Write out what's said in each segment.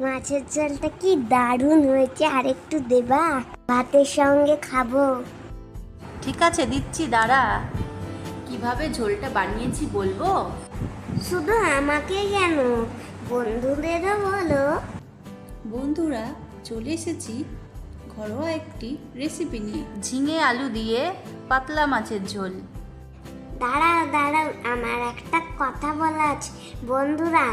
মাছের ঝোলটা কি দারুণ হয়েছে আর একটু দেবা? ভাতের সঙ্গে খাব। ঠিক আছে দিচ্ছি দাঁড়া। কীভাবে ঝোলটা বানিয়েছি বলব? শুধু আমাকে কেন? বন্ধুদেরও বলো। বন্ধুরা চলে এসেছি ঘরোয়া একটি রেসিপি নিয়ে। ঝিঙে আলু দিয়ে পাতলা মাছের ঝোল। দাঁড়াও দাঁড়াও আমার একটা কথা বলা আছে। বন্ধুরা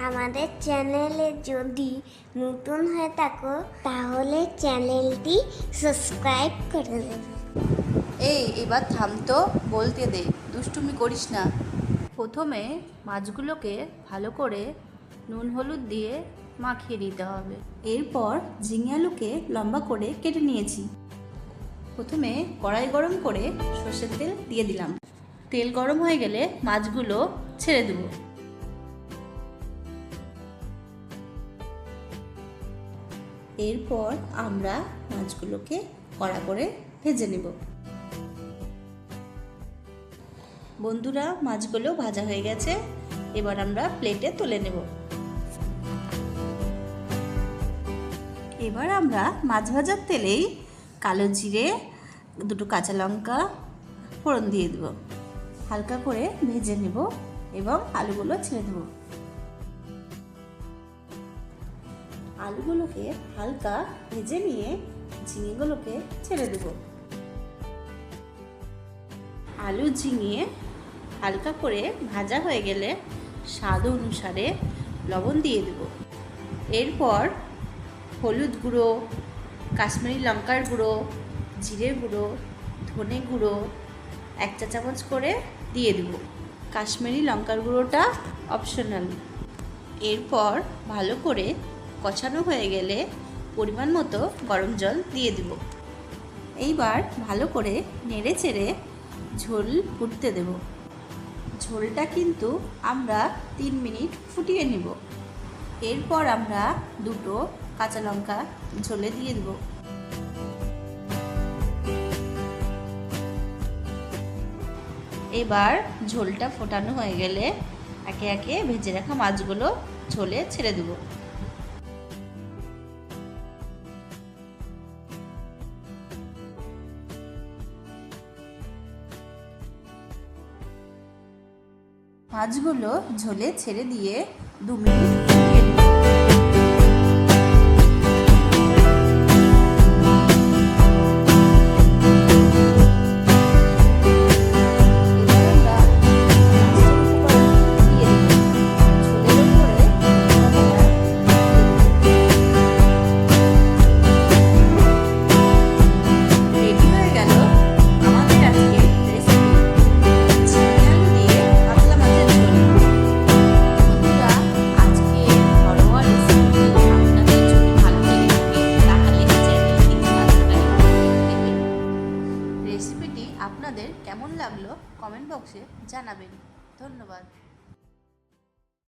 আমাদের চ্যানেলে যদি নতুন হয়ে থাকো, তাহলে চ্যানেলটি সাবস্ক্রাইব করে দেবে। এই, এবার থাম তো, বলতে দে, দুষ্টুমি করিস না। প্রথমে মাছগুলোকে ভালো করে নুন হলুদ দিয়ে মাখিয়ে নিতে হবে। এরপর ঝিঙে আলুকে লম্বা করে কেটে নিয়েছি। প্রথমে কড়াই গরম করে সর্ষের তেল দিয়ে দিলাম। তেল গরম হয়ে গেলে মাছগুলো ছেড়ে দেবো। এরপর আমরা মাছগুলোকে কড়া করে ভেজে নেব। বন্ধুরা, মাছগুলো ভাজা হয়ে গেছে। এবার আমরা প্লেটে তুলে নেব। এবার আমরা মাছ ভাজার তেলেই কালো জিরে, দুটো কাঁচা লঙ্কা, ফোড়ন দিয়ে দেবো। হালকা করে ভেজে নেব এবং আলুগুলো ছেড়ে দেবো। আলুগুলোকে হালকা ভেজে নিয়ে ঝিঙেগুলোকে ছেড়ে দেবো। আলু ঝিঙে হালকা করে ভাজা হয়ে গেলে স্বাদ অনুসারে লবণ দিয়ে দেব। এরপর হলুদ গুঁড়ো, কাশ্মীরি লঙ্কার গুঁড়ো জিরে গুঁড়ো, ধনে গুঁড়ো এক চা চামচ করে দিয়ে দেব। কাশ্মীরি লঙ্কার গুঁড়োটা অপশনাল। এরপর ভালো করে কষানো হয়ে গেলে পরিমাণ মতো গরম জল দিয়ে দেব। এইবার ভালো করে নেড়ে চেড়ে ঝোল ফুটতে দেব। ঝোলটা কিন্তু আমরা তিন মিনিট ফুটিয়ে নেব। এরপর আমরা দুটো কাঁচা লঙ্কা ঝোলে দিয়ে দেব। এবার ঝোলটা ফোটানো হয়ে গেলে একে একে ভেজে রাখা মাছগুলো ঝোলে ছেড়ে দেবো। মাছগুলো ঝোলে ছেড়ে দিয়ে দু মিনিট আপনাদের কেমন লাগল কমেন্ট বক্সে জানাবেন। ধন্যবাদ।